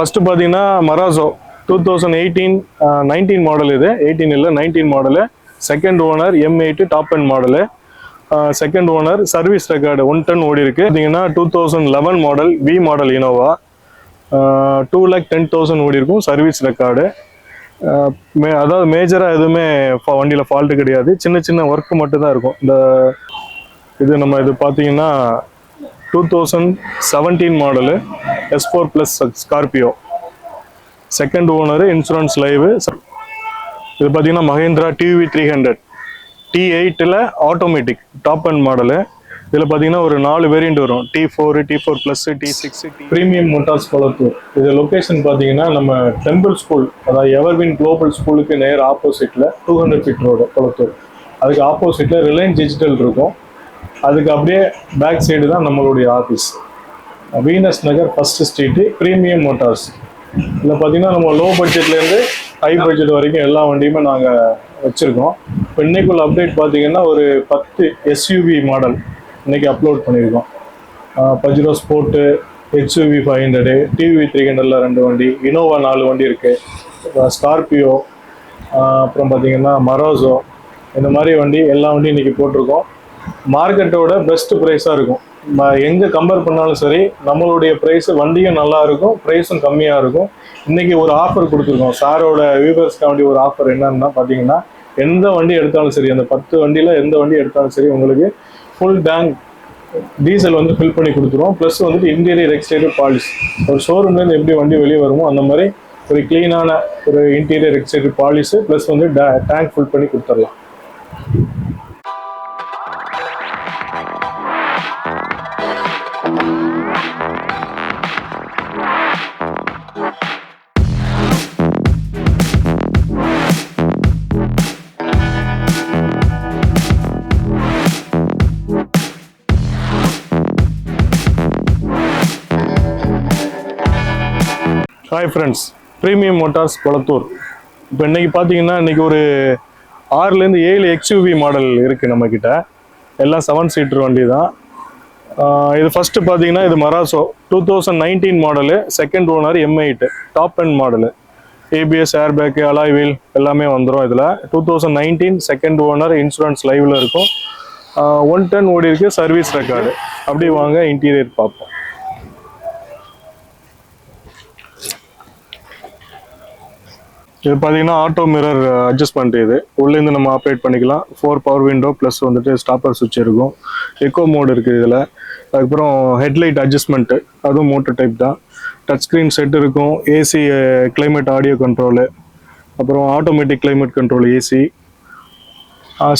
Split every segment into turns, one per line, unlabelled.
First பார்த்தீங்கன்னா Marazzo two thousand eighteen nineteen model இது. Eighteen இல்லை nineteen model second owner M eight top end model second owner service record one ton ஓடி இருக்கு. பார்த்தீங்கன்னா two thousand eleven model V model Innova two lakh ten thousand ஓடி இருக்கும் service record மே அதாவது மேஜராக எதுவுமே வண்டியில் ஃபால்ட்டு கிடையாது. சின்ன சின்ன ஒர்க்கு மட்டும்தான் இருக்கும். இந்த இது நம்ம இது பார்த்தீங்கன்னா two thousand seventeen model S four plus Scorpio second owner insurance live இது பார்த்தீங்கன்னா Mahindra TV three hundred T எயிட்டில் ஆட்டோமேட்டிக் டாப் அண்ட் மாடலு இதில் பார்த்தீங்கன்னா ஒரு நாலு வேரியண்ட் வரும். T four T four plus T six premium motors Kolathur இது location பார்த்தீங்கன்னா நம்ம டெம்பிள் ஸ்கூல் அதாவது எவர்வின் குளோபல் ஸ்கூலுக்கு நேர் ஆப்போசிட்டில் two hundred feet road Kolathur அதுக்கு ஆப்போசிட்டில் ரிலையன்ஸ் டிஜிட்டல் இருக்கும். அதுக்கு அப்படியே பேக் சைடு தான் நம்மளுடைய office Venus Nagar first street premium motors இதில் பார்த்தீங்கன்னா நம்ம லோ பட்ஜெட்லேருந்து ஹை பட்ஜெட் வரைக்கும் எல்லா வண்டியுமே நாங்கள் வச்சுருக்கோம். இப்போ இன்னைக்குள்ள அப்டேட் பார்த்தீங்கன்னா ஒரு பத்து எஸ்யூவி மாடல் இன்றைக்கி அப்லோட் பண்ணியிருக்கோம் Pajero sport HUV five hundred TV three ஹண்ட்ரடில் ரெண்டு வண்டி இனோவா நாலு வண்டி இருக்குது ஸ்கார்பியோ அப்புறம் பார்த்தீங்கன்னா மரோசோ இந்த மாதிரி வண்டி எல்லா வண்டியும் இன்றைக்கி போட்டிருக்கோம். மார்க்கெட்டோட பெஸ்ட் ப்ரைஸாக இருக்கும். ம- கம்பேர் பண்ணாலும் சரி நம்மளுடைய ப்ரைஸ் வண்டியும் நல்லா இருக்கும் ப்ரைஸும் கம்மியாக இருக்கும். இன்னைக்கு ஒரு ஆஃபர் கொடுத்துருக்கோம். சாரோட வியூவர்ஸ்க்காண்டி ஒரு ஆஃபர் என்னன்னா பார்த்தீங்கன்னா எந்த வண்டி எடுத்தாலும் சரி அந்த பத்து வண்டியில் எந்த வண்டி எடுத்தாலும் சரி உங்களுக்கு ஃபுல் டேங்க் டீசல் வந்து ஃபில் பண்ணி கொடுத்துருவோம். ப்ளஸ் வந்துட்டு இன்டீரியர் எக்ஸ்டீரியர் பாலிஷ் ஒரு ஷோரூம்லேருந்து எப்படி வண்டி வெளியே வருமோ அந்த மாதிரி ஒரு க்ளீனான ஒரு இன்டீரியர் எக்ஸ்டீரியர் பாலிஷு ப்ளஸ் வந்து டேங்க் ஃபுல் பண்ணி கொடுத்துடலாம். Hi friends premium motors Kolathur இப்போ இன்றைக்கி பார்த்தீங்கன்னா இன்னைக்கு ஒரு ஆறுலேருந்து ஏழு எக்ஸ்யூவி மாடல் இருக்குது நம்மக்கிட்ட எல்லாம் செவன் சீட்டர் வண்டி தான் இது ஃபஸ்ட்டு பார்த்தீங்கன்னா இது Marazzo two thousand nineteen model second owner M top end model ABS airbag alloy wheel எல்லாமே வந்துடும் இதில். Two thousand nineteen second owner insurance லைவில் இருக்கும். ஒன் டென் ஓடி இருக்குது சர்வீஸ் ரெக்கார்டு அப்படி வாங்க இன்டீரியர் பார்ப்போம். இது பார்த்தீங்கன்னா ஆட்டோ மிரர் அட்ஜஸ்ட்மெண்ட் இது. உள்ளேருந்து நம்ம ஆப்ரேட் பண்ணிக்கலாம். ஃபோர் பவர் விண்டோ ப்ளஸ் வந்துட்டு ஸ்டாப்பர் சுவிட்ச் இருக்கும். எக்கோ மோட் இருக்குது இதில். அதுக்கப்புறம் ஹெட்லைட் அட்ஜஸ்ட்மெண்ட்டு அதுவும் மோட்டர் டைப் தான். டச் ஸ்க்ரீன் செட் இருக்கும். ஏசி கிளைமேட் ஆடியோ கண்ட்ரோலு அப்புறம் automatic climate control AC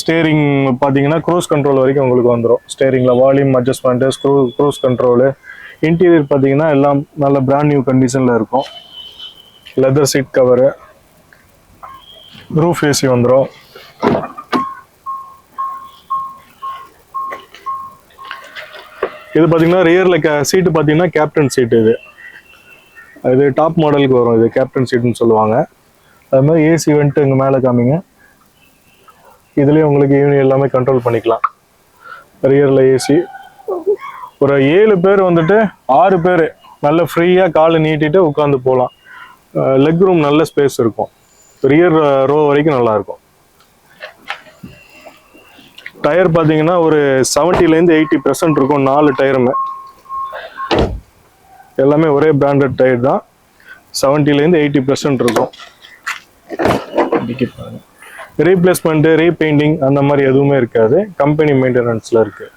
steering பார்த்தீங்கன்னா க்ரூஸ் கண்ட்ரோல் வரைக்கும் உங்களுக்கு வந்துடும் ஸ்டேரிங்கில் volume adjustment screw cruise control interior பார்த்தீங்கன்னா எல்லாம் நல்ல பிராண்ட் நியூ கண்டிஷனில் இருக்கும். Leather seat cover roof AC வந்துடும் இது பார்த்தீங்கன்னா ரியரில் கே சீட்டு பார்த்தீங்கன்னா கேப்டன் சீட்டு இது. இது டாப் மாடலுக்கு வரும். இது கேப்டன் சீட்டுன்னு சொல்லுவாங்க. அது மாதிரி ஏசி வந்துட்டு இங்கே மேலே காமிங்க. இதுலேயே உங்களுக்கு ஈவினிங் எல்லாமே கண்ட்ரோல் பண்ணிக்கலாம். ரியரில் ஏசி ஒரு ஏழு பேர் வந்துட்டு ஆறு பேர் நல்ல ஃப்ரீயாக காலை நீட்டிட்டு உட்காந்து போகலாம். லெக் ரூம் நல்ல ஸ்பேஸ் இருக்கும். ரியர் ரோ uh, வரைக்கும் நல்லா இருக்கும் டயர் பார்த்தீங்கன்னா ஒரு செவன்ட்டிலேருந்து எயிட்டி பெர்சன்ட் இருக்கும் நாலு டயருமே எல்லாமே ஒரே பிராண்டட் டயர் தான். செவன்ட்டிலேருந்து எயிட்டி பெர்சன்ட் இருக்கும். ரீப்ளேஸ்மெண்ட்டு ரீபெயிண்டிங் அந்த மாதிரி எதுவுமே இருக்காது. கம்பெனி மெயின்டெனன்ஸில் இருக்குது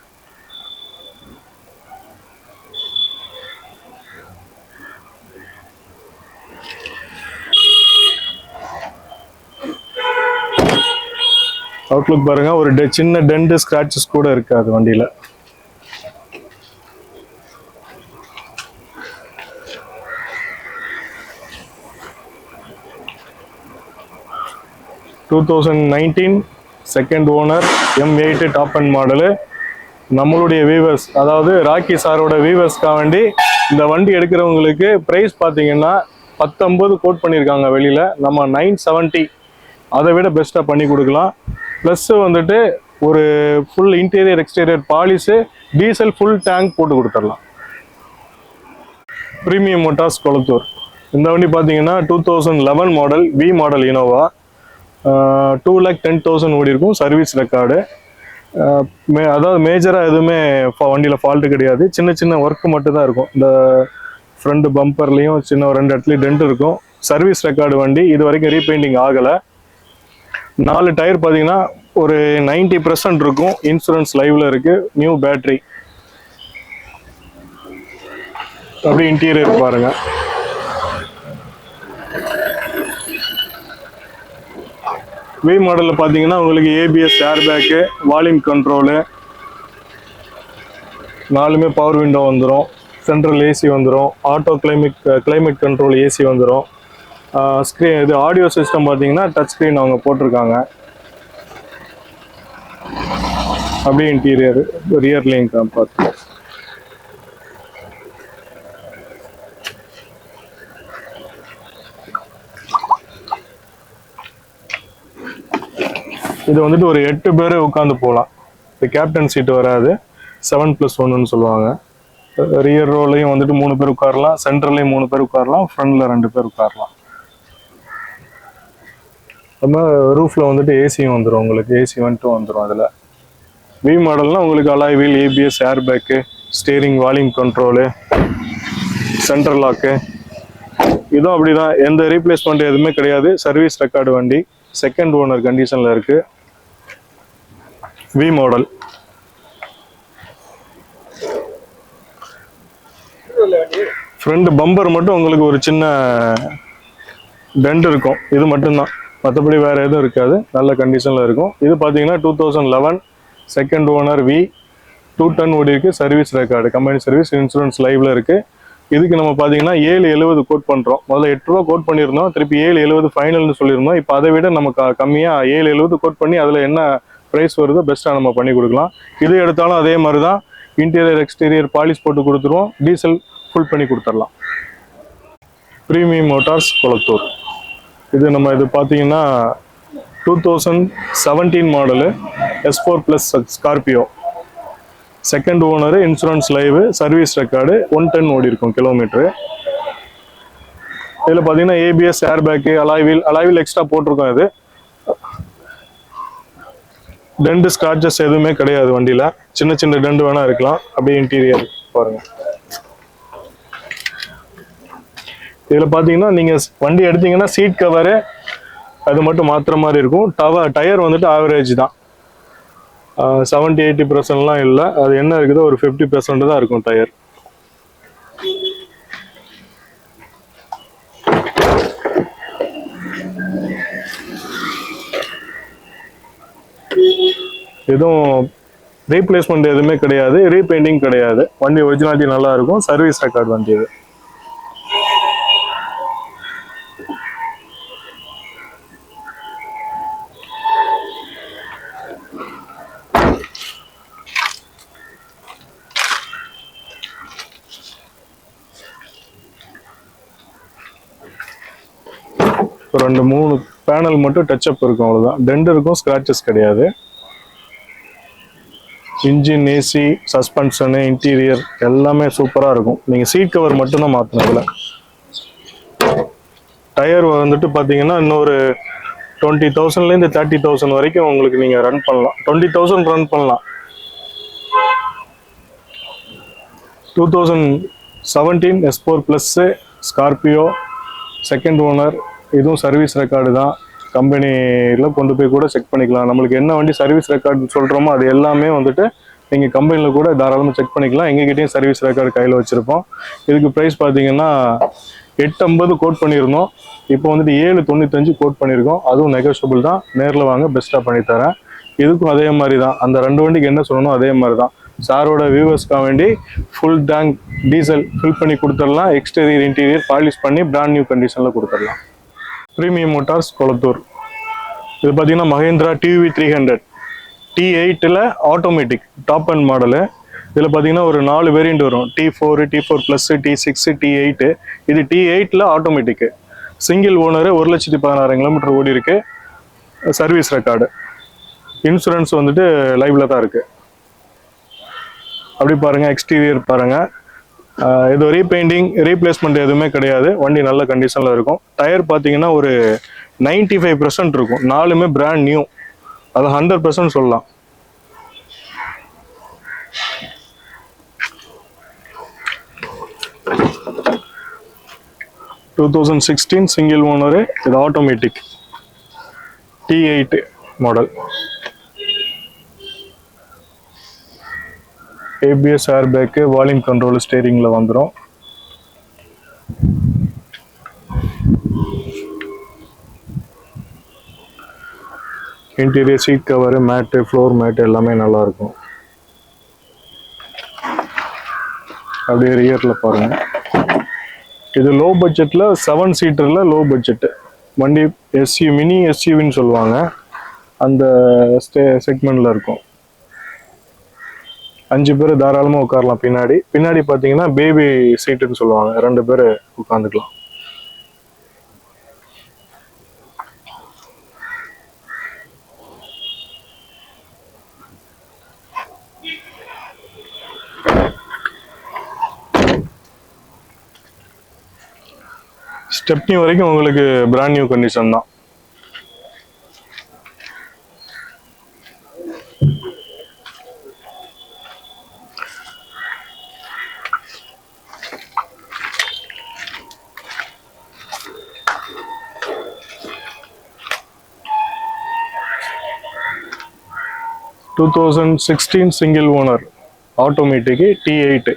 அவுட்லுக் பாருங்க. ஒரு டெ- சின்ன டென்ட் ஸ்கிராச்சஸ் கூட இருக்காது வண்டியில. Two thousand nineteen second owner M eight top end model நம்மளுடைய வீவர்ஸ் அதாவது ராக்கி சாரோட வீவர்ஸ்க்காக வேண்டி இந்த வண்டி எடுக்கிறவங்களுக்கு ப்ரைஸ் பார்த்தீங்கன்னா பத்தொம்பது கோட் பண்ணியிருக்காங்க வெளியில். நம்ம நைன் செவன்ட்டி அதை விட பெஸ்ட்டாக பண்ணி கொடுக்கலாம். ப்ளஸ்ஸு வந்துட்டு ஒரு full interior exterior polish diesel full tank போட்டு கொடுத்துடலாம். ப்ரீமியம் மோட்டார்ஸ் கொளத்தூர் இந்த வண்டி பார்த்தீங்கன்னா two thousand eleven model V model Innova two lakh ten thousand ஓடி இருக்கும் சர்வீஸ் ரெக்கார்டு மே அதாவது மேஜராக எதுவுமே வண்டியில் ஃபால்ட்டு கிடையாது. சின்ன சின்ன ஒர்க்கு மட்டும்தான் இருக்கும். இந்த ஃப்ரண்ட் பம்பர்லேயும் சின்ன ஒரு ரெண்டு இடத்துலையும் டென்ட் இருக்கும். சர்வீஸ் ரெக்கார்டு வண்டி இது வரைக்கும் ரீபெயிண்டிங் ஆகலை. நாலு டயர் பார்த்தீங்கன்னா ஒரு 90% பர்சன்ட் இருக்கும். இன்சூரன்ஸ் லைவ்ல இருக்கு. நியூ பேட்டரி அப்படியே இன்டீரியர் பாருங்க. வி மாடலில் பார்த்தீங்கன்னா உங்களுக்கு ABS air bag volume control நாலுமே பவர் விண்டோ வந்துடும் சென்ட்ரல் ஏசி வந்துடும் auto climate climate control AC வந்துடும் ஸ்க்ரீன் இது ஆடியோ சிஸ்டம் பார்த்தீங்கன்னா டச் ஸ்க்ரீன் அவங்க போட்டிருக்காங்க. அப்படியே இன்டீரியர் ரியர்லையும் பார்த்து. இது வந்துட்டு ஒரு எட்டு பேர் உட்காந்து போகலாம். இப்போ கேப்டன் சீட்டு வராது. செவன் ப்ளஸ் ஒன்றுன்னு சொல்லுவாங்க. ரியர் ரோலையும் வந்துட்டு மூணு பேர் உட்காரலாம் சென்டர்லையும் மூணு பேர் உட்காரலாம் ஃப்ரண்ட்ல ரெண்டு பேர் உட்காரலாம். நம்ம ரூஃப்ல வந்துட்டு ஏசியும் வந்துடும் உங்களுக்கு ஏசி வந்துட்டும் வந்துடும் அதில். வி மாடல்னால் உங்களுக்கு alloy wheel ABS air bag steering volume control central lock இதுவும் அப்படி தான் எந்த ரீப்ளேஸ்மெண்ட் எதுவுமே கிடையாது. சர்வீஸ் ரெக்கார்டு வண்டி. செகண்ட் ஓனர் கண்டிஷனில் இருக்குது வி மாடல் ஃப்ரண்ட் பம்பர் மட்டும் உங்களுக்கு ஒரு சின்ன டென்ட் இருக்கும். இது மட்டும்தான். மற்றபடி வேறு எதுவும் இருக்காது. நல்ல கண்டிஷனில் இருக்கும். இது பார்த்தீங்கன்னா two thousand eleven second owner V two ton ஓடி service record company service insurance லைவில் இருக்குது இதுக்கு நம்ம பார்த்தீங்கன்னா ஏழு எழுபது கோட் பண்ணுறோம் முதல்ல எட்டு ரூபா கோட் பண்ணியிருந்தோம். திருப்பி ஏழு எழுபது ஃபைனல்னு சொல்லியிருந்தோம். இப்போ அதை விட நம்ம க- ஏழு எழுபது கோட் பண்ணி அதில் என்ன ப்ரைஸ் வருதோ பெஸ்ட்டாக நம்ம பண்ணி கொடுக்கலாம். இது எடுத்தாலும் அதே மாதிரி தான் இன்டீரியர் எக்ஸ்டீரியர் பாலிஷ் போட்டு கொடுத்துருவோம். டீசல் ஃபுல் பண்ணி கொடுத்துடலாம். ப்ரீமியம் மோட்டார்ஸ் குளத்தூர் இது நம்ம இது பார்த்தீங்கன்னா two thousand seventeen model S four plus Scorpio second owner insurance live service record one ten ஓடி இருக்கும் கிலோமீட்டரு இதில் பார்த்தீங்கன்னா ABS air bag alloy wheel alloy wheel extra போட்டிருக்கோம் இது. டெண்டு ஸ்காட்சஸ் எதுவுமே கிடையாது வண்டியில். சின்ன சின்ன டெண்டு வேணால் இருக்கலாம். அப்படியே இன்டீரியர் பாருங்கள் இதில் பார்த்தீங்கன்னா நீங்கள் வண்டி எடுத்தீங்கன்னா சீட் கவரு அது மட்டும் மாற்றுற மாதிரி இருக்கும். டவ டயர் வந்துட்டு ஆவரேஜ் தான். செவன்ட்டி எயிட்டி பர்சன்ட்லாம் இல்லை. அது என்ன இருக்குதோ ஒரு ஃபிஃப்டி பர்சன்ட் தான் இருக்கும் டயர். எதுவும் ரீப்ளேஸ்மெண்ட் எதுவுமே கிடையாது. ரீபெயிண்டிங் கிடையாது. வண்டி ஒரிஜினாலிட்டி நல்லா இருக்கும். சர்வீஸ் ரெக்கார்ட் வண்டி இது. ஒரு ரெண்டு மூணு பேனல் மட்டும் டச் அப் இருக்கும் அவ்வளோதான் டெண்ட் இருக்கும் கிடையாது. இன்ஜின் ஏசி சஸ்பென்ஷனு இன்டீரியர் எல்லாமே சூப்பராக இருக்கும். நீங்கள் சீட் கவர் மட்டும்தான் மாற்றணும் இதில். டயர் வந்துட்டு பார்த்தீங்கன்னா இன்னொரு டுவெண்ட்டி தௌசண்ட்லேருந்து தேர்ட்டி தௌசண்ட் வரைக்கும் உங்களுக்கு நீங்கள் ரன் பண்ணலாம். டுவெண்ட்டி தௌசண்ட் ரன் பண்ணலாம். Two thousand seventeen S four plus Scorpio second owner இதுவும் சர்வீஸ் ரெக்கார்டு தான். கம்பெனியில் கொண்டு போய் கூட செக் பண்ணிக்கலாம். நம்மளுக்கு என்ன வண்டி சர்வீஸ் ரெக்கார்டு சொல்கிறோமோ அது எல்லாமே வந்துட்டு நீங்கள் கம்பெனியில் கூட தாராளமாக செக் பண்ணிக்கலாம். எங்ககிட்டயும் சர்வீஸ் ரெக்கார்டு கையில் வச்சுருப்போம். இதுக்கு ப்ரைஸ் பார்த்தீங்கன்னா எட்டு ஐம்பது கோட் பண்ணியிருந்தோம். இப்போ வந்துட்டு ஏழு தொண்ணூத்தஞ்சு கோட் பண்ணியிருக்கோம். அதுவும் நெகோஷியபிள் தான். நேரில் வாங்க பெஸ்ட்டாக பண்ணித்தரேன் இதுக்கும் அதே மாதிரி தான். அந்த ரெண்டு வண்டிக்கு என்ன சொல்லணும் அதே மாதிரி தான். சாரோட வியூவர்ஸ்க்காக வேண்டி ஃபுல் டேங்க் டீசல் ஃபில் பண்ணி கொடுத்துடலாம். எக்ஸ்டீரியர் இன்டீரியர் பாலிஷ் பண்ணி பிராண்ட் நியூ கண்டிஷனில் கொடுத்துடலாம். ப்ரீமியம் மோட்டார்ஸ் கொளத்தூர் இது பார்த்தீங்கன்னா Mahindra TUV three hundred T எயிட்டில் ஆட்டோமேட்டிக் டாப் அண்ட் மாடலு இதில் பார்த்தீங்கன்னா ஒரு நாலு வேரியண்ட் வரும். T four T four plus T six T eight இது டி எயிட்டில் ஆட்டோமேட்டிக்கு சிங்கிள் ஓனரு ஒரு லட்சத்தி பதினாறு கிலோமீட்டர் ஓடி இருக்கு. சர்வீஸ் ரெக்கார்டு இன்சூரன்ஸ் வந்துட்டு லைவில் தான் இருக்குது அப்படி பாருங்கள் எக்ஸ்டீரியர் பாருங்கள் இது ரீபெயிண்டிங் ரீப்ளேஸ்மெண்ட் எதுவுமே கிடையாது. வண்டி நல்ல கண்டிஷனில் இருக்கும். டயர் பார்த்தீங்கன்னா ஒரு 95% ஃபைவ் பர்சன்ட் இருக்கும். நாலுமே பிராண்ட் நியூ அது ஹண்ட்ரட் பர்சன்ட் சொல்லலாம். Two thousand sixteen single owner இது automatic T eight model ABS air bag volume control ஸ்டேரிங்கில் வந்துடும் interior seat cover mat floor mat எல்லாமே நல்லா இருக்கும் அப்படியே ரியரில் பாருங்கள் இது லோ பட்ஜெட்டில் செவன் சீட்டரில் லோ பட்ஜெட்டு வண்டி எஸ்யூ மினி எஸ்யூவின்னு சொல்லுவாங்க. அந்த ஸ்டே செக்மெண்ட்டில் இருக்கும். அஞ்சு பேர் தாராளமாக உட்காரலாம் பின்னாடி. பின்னாடி பார்த்தீங்கன்னா பேபி சீட்டுன்னு சொல்லுவாங்க. ரெண்டு பேர் உட்காந்துக்கலாம் ஸ்டெப்னி வரைக்கும் உங்களுக்கு பிராண்ட் நியூ கண்டிஷன் தான். Two thousand sixteen single owner automatic T eight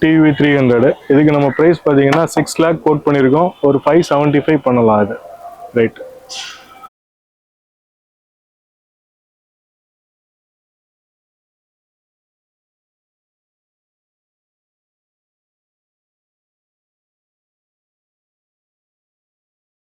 TV three hundred இதுக்கு நம்ம ப்ரைஸ் பார்த்தீங்கன்னா சிக்ஸ் லேக் கோட் பண்ணியிருக்கோம். ஒரு ஃபைவ் செவன்ட்டி ஃபைவ் பண்ணலாம் அது ரைட்